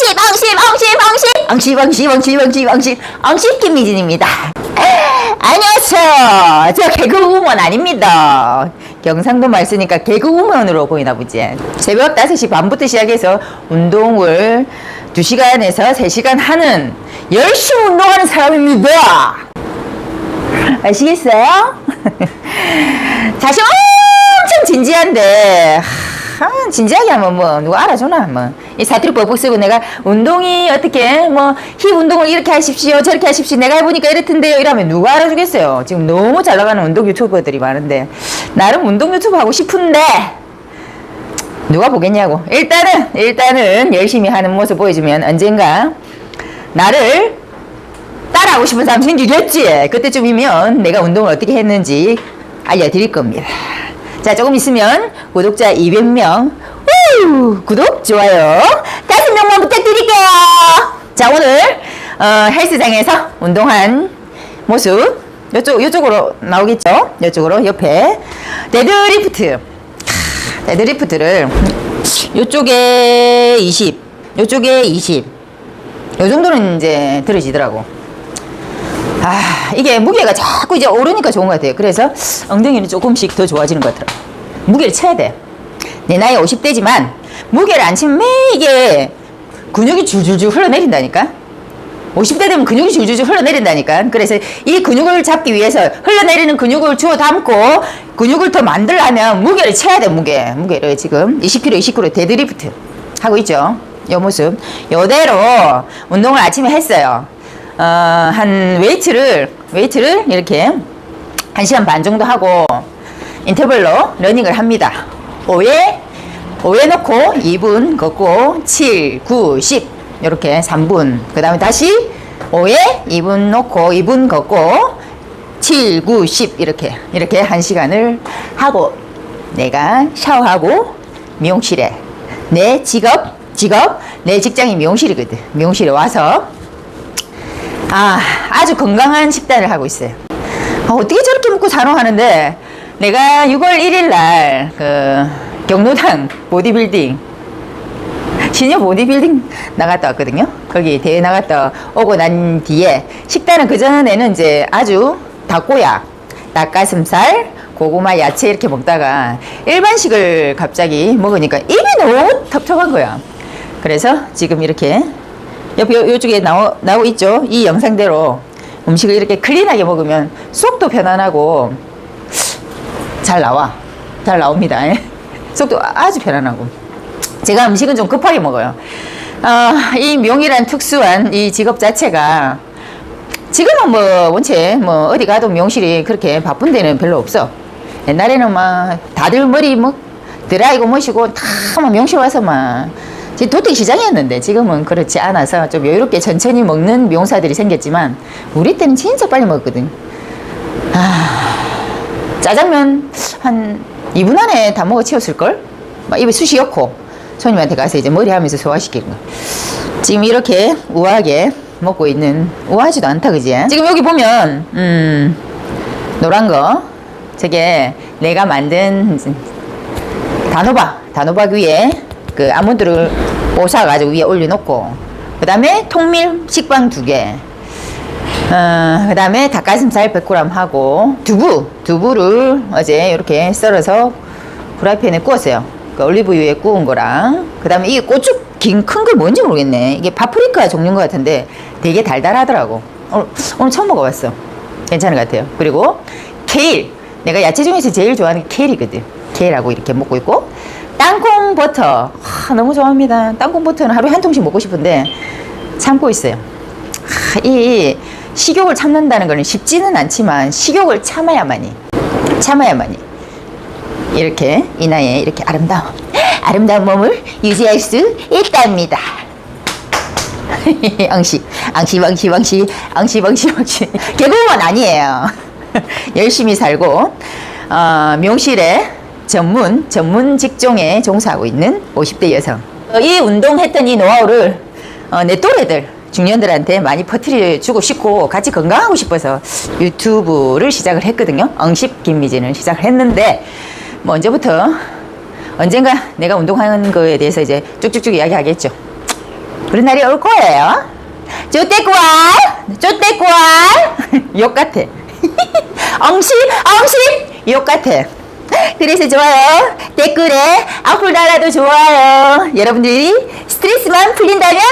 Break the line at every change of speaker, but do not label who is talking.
엉십 엉십 엉십 엉십 엉십 엉십 엉십 엉십 엉십 김미진입니다. 안녕하세요. 저 개그우먼 아닙니다. 경상도 말 쓰니까 개그우먼으로 보이나 보지. 새벽 5시 반부터 시작해서 운동을 2시간에서 3시간 하는 열심히 운동하는 사람입니다. 아시겠어요? 사실 엄청 진지한데 하, 진지하게 하면 뭐 누가 알아주나 뭐이 사투리 뻑뻑 쓰고 내가 운동이 어떻게 뭐 힙 운동을 이렇게 하십시오 저렇게 하십시오 내가 해보니까 이렇던데요 이러면 누가 알아주겠어요 지금 너무 잘 나가는 운동 유튜버들이 많은데 나름 운동 유튜브 하고 싶은데 누가 보겠냐고 일단은 일단은 열심히 하는 모습 보여주면 언젠가 나를 따라하고 싶은 사람 생기겠지. 그때쯤이면 내가 운동을 어떻게 했는지 알려드릴 겁니다. 자, 조금 있으면 구독자 200명, 우! 구독, 좋아요, 5명만 부탁드릴게요. 자, 오늘, 어, 헬스장에서 운동한 모습, 요쪽, 요쪽으로 나오겠죠? 요쪽으로, 옆에. 데드리프트. 캬, 데드리프트를, 요쪽에 20, 요쪽에 20. 요 정도는 이제 들어지더라고. 아, 이게 무게가 자꾸 이제 오르니까 좋은 것 같아요. 그래서 엉덩이는 조금씩 더 좋아지는 것 같더라고요. 무게를 쳐야 돼. 내 나이 50대지만 무게를 안 치면 매 이게 근육이 줄줄줄 흘러내린다니까. 50대 되면 근육이 줄줄줄 흘러내린다니까. 그래서 이 근육을 잡기 위해서 흘러내리는 근육을 주워 담고 근육을 더 만들려면 무게를 쳐야 돼, 무게. 무게를 지금 20kg, 20kg 데드리프트 하고 있죠. 요 모습. 요대로 운동을 아침에 했어요. 어, 한 웨이트를, 웨이트를 이렇게 1시간 반 정도 하고 인터벌로 러닝을 합니다. 5회, 5회 놓고 2분 걷고 7, 9, 10 이렇게 3분. 그 다음에 다시 5회 2분 놓고 2분 걷고 7, 9, 10 이렇게 이렇게 1시간을 하고 내가 샤워하고 미용실에 내 직업 직업 내 직장이 미용실이거든. 미용실에 와서 아, 아주 건강한 식단을 하고 있어요. 아, 어떻게 저렇게 먹고 자노 하는데, 내가 6월 1일 날, 그, 경로당 보디빌딩, 시니어 보디빌딩 나갔다 왔거든요. 거기 대회 나갔다 오고 난 뒤에, 식단은 그 전에는 이제 아주 닭고야, 닭가슴살, 고구마, 야채 이렇게 먹다가 일반식을 갑자기 먹으니까 입이 너무 텁텁한 거야. 그래서 지금 이렇게 옆에 요- 요쪽에 나오, 나오고 있죠. 이 영상대로 음식을 이렇게 클린하게 먹으면 속도 편안하고 잘 나와. 잘 나옵니다. 예. 속도 아주 편안하고. 제가 음식은 좀 급하게 먹어요. 어, 이 명이란 특수한 이 직업 자체가 지금은 뭐 원체 뭐 어디 가도 명실이 그렇게 바쁜 데는 별로 없어. 옛날에는 막 다들 머리 뭐 드라이고 뭐시고 다 막 명실 와서 막 도택 시장이었는데 지금은 그렇지 않아서 좀 여유롭게 천천히 먹는 미용사들이 생겼지만 우리 때는 진짜 빨리 먹었거든. 아, 짜장면 한 2분 안에 다 먹어 치웠을걸? 막 입에 숱이 엮고 손님한테 가서 이제 머리 하면서 소화시키는 거. 지금 이렇게 우아하게 먹고 있는 우아하지도 않다 그지? 지금 여기 보면 음 노란 거 저게 내가 만든 단호박 단호박 위에 그 아몬드를 뽀사가지고 위에 올려놓고 그 다음에 통밀 식빵 두개 어, 그 다음에 닭가슴살 100g 하고 두부 두부를 어제 이렇게 썰어서 프라이팬에 구웠어요. 그 올리브유에 구운 거랑 그 다음에 이게 고추 긴 큰 걸 뭔지 모르겠네. 이게 파프리카 종류인 것 같은데 되게 달달하더라고. 오늘, 오늘 처음 먹어봤어. 괜찮은 것 같아요. 그리고 케일. 내가 야채 중에서 제일 좋아하는 게 케일이거든. 케일하고 이렇게 먹고 있고 땅콩 버터 아, 너무 좋아합니다 땅콩 버터는 하루에 한 통씩 먹고 싶은데 참고 있어요 하, 이 식욕을 참는다는 거는 쉽지는 않지만 식욕을 참아야만이 참아야만이 이렇게 이 나이에 이렇게 아름다운 아름다운 몸을 유지할 수 있답니다. 앙시 앙시 앙시 앙시 앙시 앙시 앙시 개그우먼 아니에요. 열심히 살고 어, 명실에 전문 전문 직종에 종사하고 있는 50대 여성. 어, 이 운동했던 이 노하우를 어, 내 또래들 중년들한테 많이 퍼뜨려 주고 싶고 같이 건강하고 싶어서 유튜브를 시작을 했거든요. 엉십 김미진을 시작을 했는데 뭐 언제부터 언젠가 내가 운동하는 거에 대해서 이제 쭉쭉쭉 이야기하겠죠. 그런 날이 올 거예요. 쪼떼꾸알, 쪼떼꾸알. 욕 같아. 엉심, 엉심. 욕 같아. 그래서 좋아요. 댓글에 악플 달아도 좋아요. 여러분들이 스트레스만 풀린다면